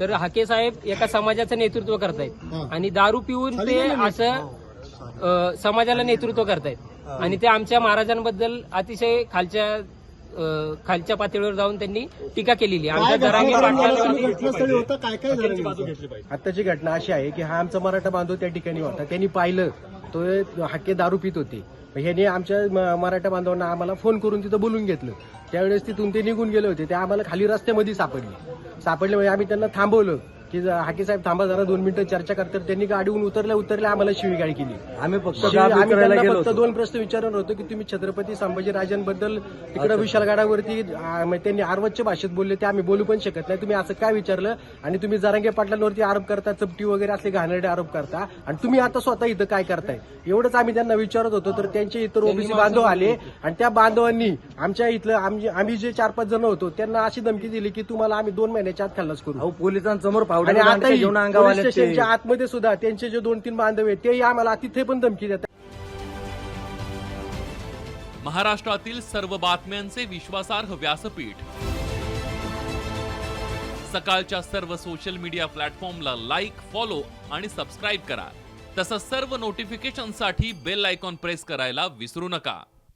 तर हाके साहेब एका समाजाचं नेतृत्व करतायत. आणि दारू पिऊन ते असं समाजाला नेतृत्व करतायत. आणि ते आमच्या महाराजांबद्दल अतिशय खालच्या खालच्या पातळीवर जाऊन त्यांनी टीका केलेली. आहे. आमच्या? आताची घटना अशी आहे की हा आमचा मराठा बांधव त्या ठिकाणी होता. त्यांनी पाहिलं तो हक्के दारू पित होते. ह्याने आमच्या म- मराठा बांधवांना आम्हाला फोन करून तिथं बोलून घेतलं. त्यावेळेस तिथून ते निघून गेले होते. ते आम्हाला खाली रस्त्यामध्ये सापडले. सापडले म्हणजे आम्ही त्यांना थांबवलं. की हाके साहेब थांबा जरा दोन मिनिटं चर्चा करतात. त्यांनी गाडीहून उतरल्या उतरल्या आम्हाला शिवीगाळी केली. आम्ही फक्त शिवी- आम्ही त्यांना फक्त दोन प्रश्न विचारणार होतो की तुम्ही छत्रपती संभाजीराजांबद्दल तिकडे विशालगडावरती आ, त्यांनी आरवच्च्या भाषेत बोलले ते आम्ही बोलू पण शकत नाही. तुम्ही असं काय विचारलं? आणि तुम्ही जरांगे पाटलांवरती आरोप करता चपटी वगैरे असले घाणेरडे आरोप करता. आणि तुम्ही आता स्वतः इथं काय करताय? एवढंच आम्ही त्यांना विचारत होतो तर त्यांचे इतर ओबीसी बांधव आले. आणि त्या बांधवांनी आमच्या इथलं आम्ही आम्ही जे चार पाच जण होतो त्यांना अशी धमकी दिली की तुम्हाला आम्ही दोन महिन्याच्या आत खल्लास करू. अहो पोलिसांसमोर आणि आता घेऊन अंगावर आले ते. स्टेशनच्या आतमध्ये सुद्धा त्यांचे जे दोन तीन बांधव आहेत तेही आम्हाला तिथे पण धमकी देतात. महाराष्ट्रातील सर्व बातम्यांचे विश्वासार्ह व्यासपीठ. सकाळच्या सर्व सोशल मीडिया प्लॅटफॉर्मला लाईक फॉलो आणि सबस्क्राईब करा. तसंच सर्व नोटिफिकेशनसाठी बेल आयकॉन प्रेस करायला विसरू नका.